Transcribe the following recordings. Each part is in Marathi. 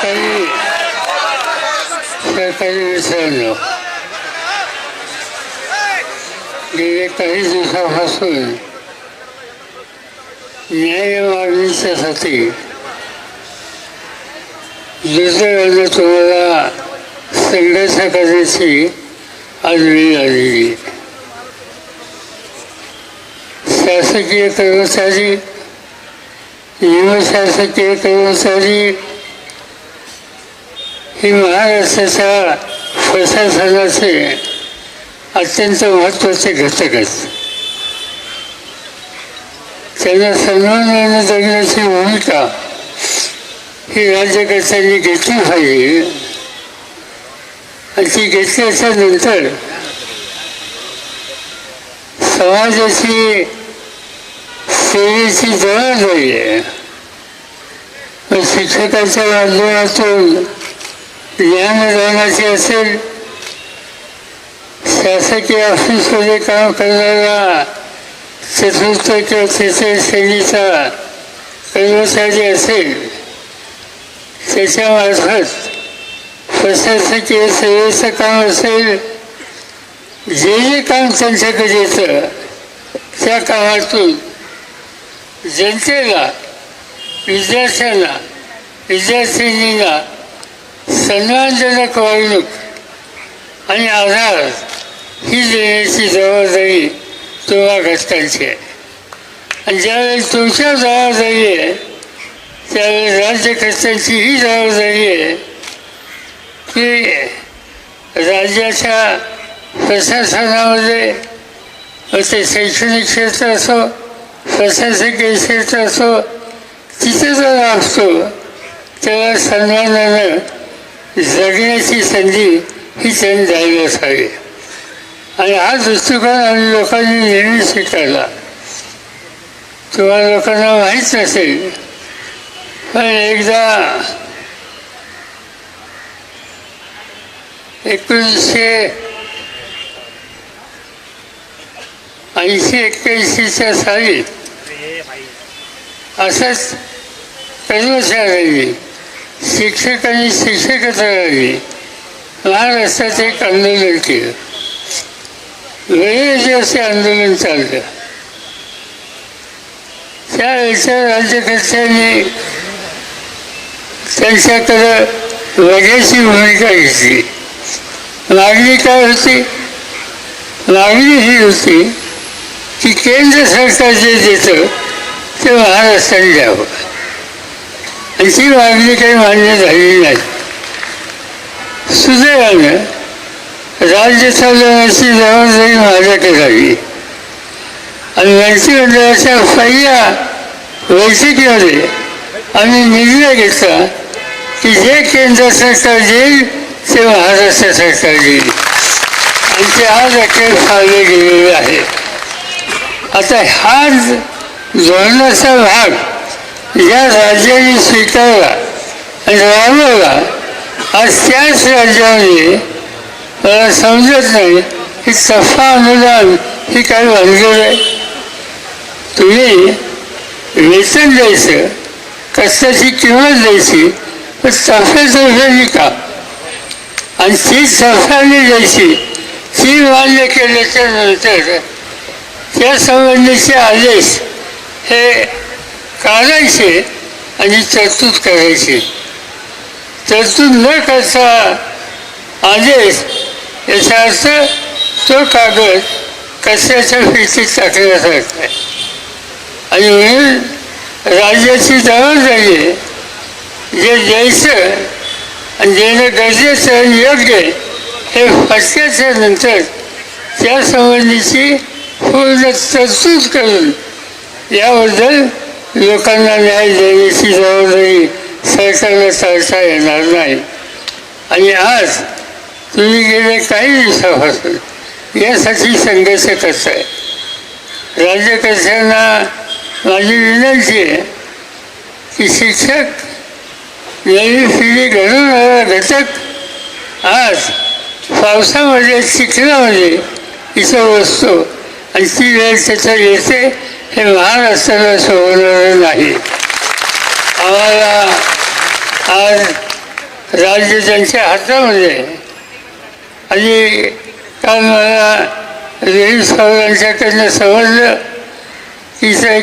सरकारी सरकारी विसरलो गेले काही दिवसापासून न्याय मागणीच्यासाठी दुसऱ्या तुम्हाला संघर्ष करण्याची आज आलेली शासकीय कर्मचारी निमशासकीय कर्मचारी ही महाराष्ट्राच्या प्रशासनाचे अत्यंत महत्त्वाचे घटक आहेत. त्यांना सन्मानाने जगण्याची भूमिका ही राज्यकर्त्यांनी घेतली पाहिजे. आणि ती घेतल्याच्या नंतर समाजाची सेवेची जबाबदारी आहे. शिक्षकाच्या माध्यमातून ज्ञानदानाची असेल शासकीय ऑफिसमध्ये काम करणारा चतुर्थ किंवा तिसऱ्या श्रेणीचा कर्मचारी असेल त्याच्यामार्फत प्रशासकीय सेवेचं काम असेल जे जे काम त्यांच्याकडे येतं त्या कामातून जनतेला विद्यार्थ्यांना विद्यार्थिनींना सन्मानजनक वागणूक आणि आधार ही देण्याची जबाबदारी तुम्हा घटकांची आहे. आणि ज्यावेळेस तुमच्या जबाबदारी आहे त्यावेळेस राज्यकर्त्यांची ही जबाबदारी आहे की राज्याच्या प्रशासनामध्ये ते शैक्षणिक क्षेत्र असो प्रशासकीय क्षेत्र असो तिथे जर असतो तेव्हा सन्मानानं जगण्याची संधी ही त्यांनी द्यायला असावी आणि हा दृष्टिकोन आम्ही लोकांनी नेहमी स्वीकारला. तुम्हाला लोकांना माहीत नसेल पण एकदा एकोणीसशे ऐंशी एक्क्याऐंशीच्या साली असंच कर्मचाऱ्यांनी शिक्षक आणि शिक्षकेतरांनी महाराष्ट्रात एक आंदोलन केलं. वेळेचे असे आंदोलन चाललं. त्यावेळेच्या राज्यकर्त्यांनी त्यांच्याकडं वगैरेची भूमिका घेतली. मागणी काय होती. मागणी ही होती की केंद्र सरकार जे देतं ते महाराष्ट्राने द्यावं. आणि ती मागणी काही मान्य झालेली नाही. सुदैवानं राज्य चालवण्याची जबाबदारी माझ्याकडे झाली आणि मंत्रिमंडळाच्या पहिल्या बैठकीमध्ये आम्ही निर्णय घेतला की जे केंद्र सरकार देईल ते महाराष्ट्र सरकार देईल. आणि ते आज अखेर फाळले गेलेले आहे आता हा धोरणाचा भाग या राज्याने स्वीकारला. आणि राबवला आज त्याच राज्यामध्ये मला समजत नाही की सफा अनुदान ही काय भानगड आहे. तुम्ही वेतन द्यायचं कष्टाची किंमत द्यायची पण सफ्यातर्फे का? आणि ती सफ्याने द्यायची ती मान्य केल्याच्यानंतर त्या संबंधीचे आदेश हे काढायचे आणि तरतूद करायची. तरतूद न करता आदेश याचा अर्थ तो कागद कशाच्या फिरतीत टाकण्यासारखा आहे आणि म्हणून राज्याची जबाबदारी आहे जे द्यायचं आणि देणं गरजेचं आणि योग्य हे फटक्याच्या नंतर त्या संबंधीची पूर्ण तरतूद करून याबद्दल लोकांना न्याय देण्याची जबाबदारी सरकारला टाळता येणार नाही. आणि आज तुम्ही गेले काही दिवसापासून यासाठी संघर्ष करताय. राज्यकर्त्यांना माझी विनंती आहे की शिक्षक नवी पिढी घडवणारा घटक आज पावसामध्ये चिखलामध्ये इथं बसतो आणि ती वेळ त्याच्या येते. हे महाराष्ट्राला सोडवणारं नाही. आम्हाला आज राज्य त्यांच्या हातामध्ये आणि काल मला रेल साहेबांच्याकडनं समजलं की ते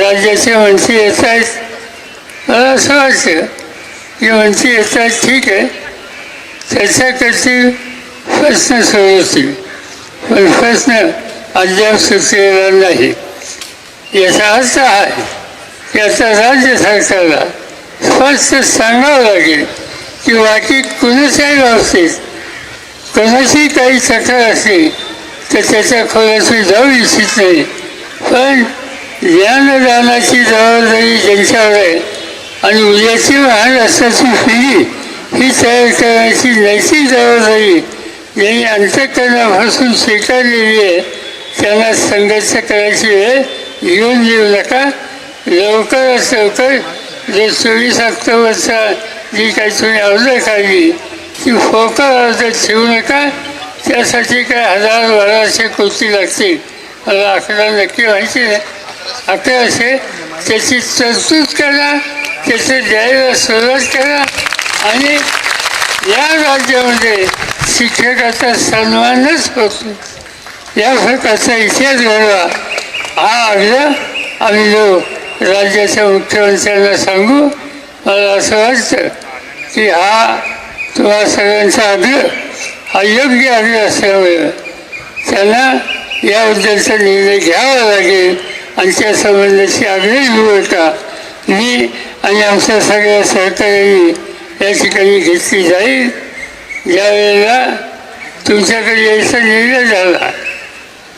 राज्याचे मंत्री येत आहेत मला असं वाटतं की मंत्री येत आहेत ठीक आहे. त्याच्याकडची प्रश्न सोडवतील. पण प्रश्न अद्याप सुचलेला नाही. याचा अर्थ आहे याचा राज्य सरकारला स्पष्ट सांगावं लागेल की बाकी कुणाच्याही बाबतीत कोणाशी काही तक्रार असली तर त्याच्या खोलाशी जाऊ इच्छित नाही। पण ज्ञानदानाची जबाबदारी ज्यांच्यावर आहे आणि उद्याची महाराष्ट्राची पिढी ही तयार करण्याची नैतिक जबाबदारी ज्यांनी अंतकरणापासून स्वीकारलेली आहे त्यांना संघर्ष करायची वेळ येऊन येऊ नका लवकरात लवकर जे चोवीस ऑक्टोबरचा जी काही तुम्ही अर्ज काढली ती फोकर अर्ज ठेवू नका. त्यासाठी काय हजार बाराशे कोटी लागतील. मला आकडा नक्की माहिती नाही. अकराशे त्याची तरतूद करा त्याचं द्यायला सुरुवात करा आणि या राज्यामध्ये शिक्षकाचा सन्मानच होतो. या प्रकारचा इतिहास घडवा. हा अर्ज आम्ही जो राज्याच्या मुख्यमंत्र्यांना सांगू मला असं वाटतं की हा तुम्हा सगळ्यांचा आग्रह हा योग्य आग्रह असल्यामुळे त्यांना याबद्दलचा निर्णय घ्यावा लागेल आणि त्या संबंधाची आग्रही भूमिका मी आणि आमच्या सगळ्या सहकार्यांनी या ठिकाणी घेतली जाईल. ज्यावेळेला तुमच्याकडे यायचा निर्णय झाला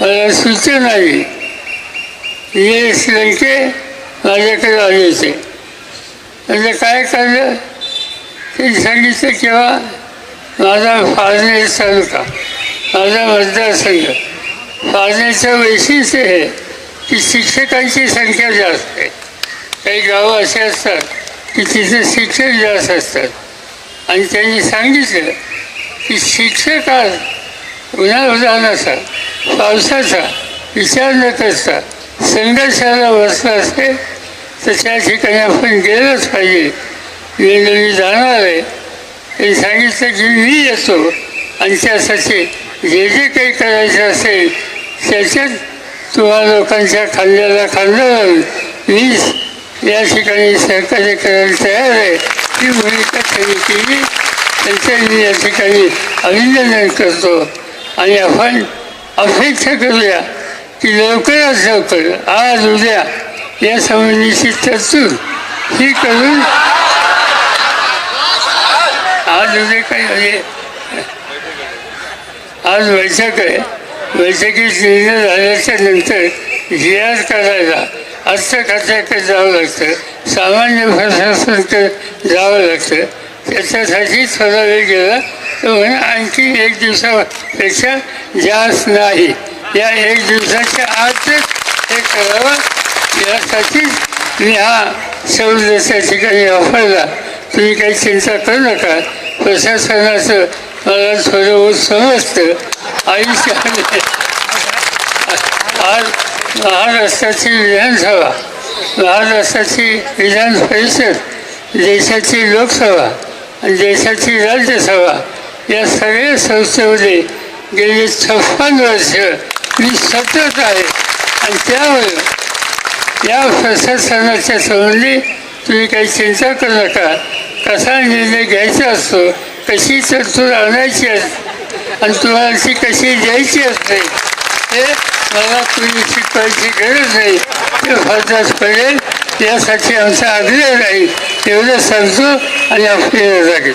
मला सूचना आली ये लंके माझ्याकडे आले होते म्हणजे काय करलं ते सांगितलं किंवा माझा फाळणे तालुका माझा मतदारसंघ फाजण्याचं वैशिष्ट्य हे की शिक्षकांची संख्या जास्त आहे. काही गावं असे असतात की तिथे शिक्षक जास्त असतात. आणि त्यांनी सांगितलं की शिक्षक आज उदाहरणाचा पावसाचा विचार न करता संघर्षाला बसला असेल तर त्या ठिकाणी आपण गेलंच पाहिजे. मी जाणार आहे. हे सांगितलं की मी येतो आणि त्यासाठी जे जे काही करायचं असेल त्याच्यात तुम्हा लोकांच्या खांद्याला खांदा लावून मी या ठिकाणी सहकार्य करायला तयार आहे. ही भूमिका त्यांनी केली. त्यांच्यानी मी या ठिकाणी अभिनंदन करतो. आणि आपण अपेक्षा करूया. की लवकरात लवकर. आज उद्या या संबंधीची तरतूद ही करून आज उद्या काही म्हणजे आज बैठक आहे. बैठकीत निर्णय झाल्याच्यानंतर आर करायला अर्थ खात्याकडे जावं लागतं. सामान्य प्रशासनाकडे जावं लागतं. त्याच्यासाठी थोडा वेळ गेला. तर म्हणे आणखी एक दिवसापेक्षा जास्त नाही. या एक दिवसाच्या आज हे करावं यासाठीच मी हा सवलत त्या ठिकाणी वापरला तुम्ही काही चिंता करू नका. प्रशासनाचं मला थोडं समजतं आयुष्याने आज महाराष्ट्राची विधानसभा महाराष्ट्राची विधान परिषद देशाची लोकसभा आणि देशाची राज्यसभा या सगळ्या संस्थेमध्ये गेली छप्पन वर्ष मी सतत आहे. आणि त्यामुळे या प्रशासनाच्या संबंधी तुम्ही काही चिंता करू नका. कसा निर्णय घ्यायचा असतो कशी तरतूद आणायची असते आणि तुम्हाला ती कशी द्यायची असते हे मला तुम्ही शिकवायची गरज नाही ते फरदास पडेल. यासाठी आमचा आग्रह राहील. एवढं सांगतो आणि आपल्याला लागेल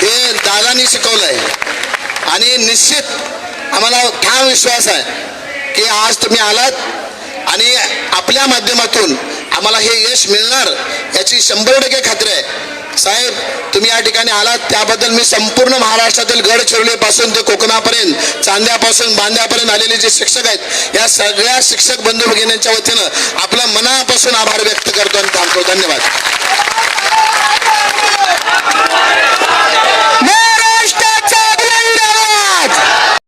हे दादानी शिकवलंय. आणि निश्चित आम्हाला ठाम विश्वास आहे की आज तुम्ही आलात आणि आपल्या माध्यमातून आम्हाला हे यश मिळणार याची शंभर टक्के खात्री आहे. साहेब तुम्ही या ठिकाणी आलात त्याबद्दल मी संपूर्ण महाराष्ट्रातील गडचिरोलीपासून ते कोकणापर्यंत चांद्यापासून बांद्यापर्यंत आलेले जे शिक्षक आहेत या सगळ्या शिक्षक बंधू भगिनींच्या वतीनं आपलं मनापासून आभार व्यक्त करतो आणि थांबतो. धन्यवाद.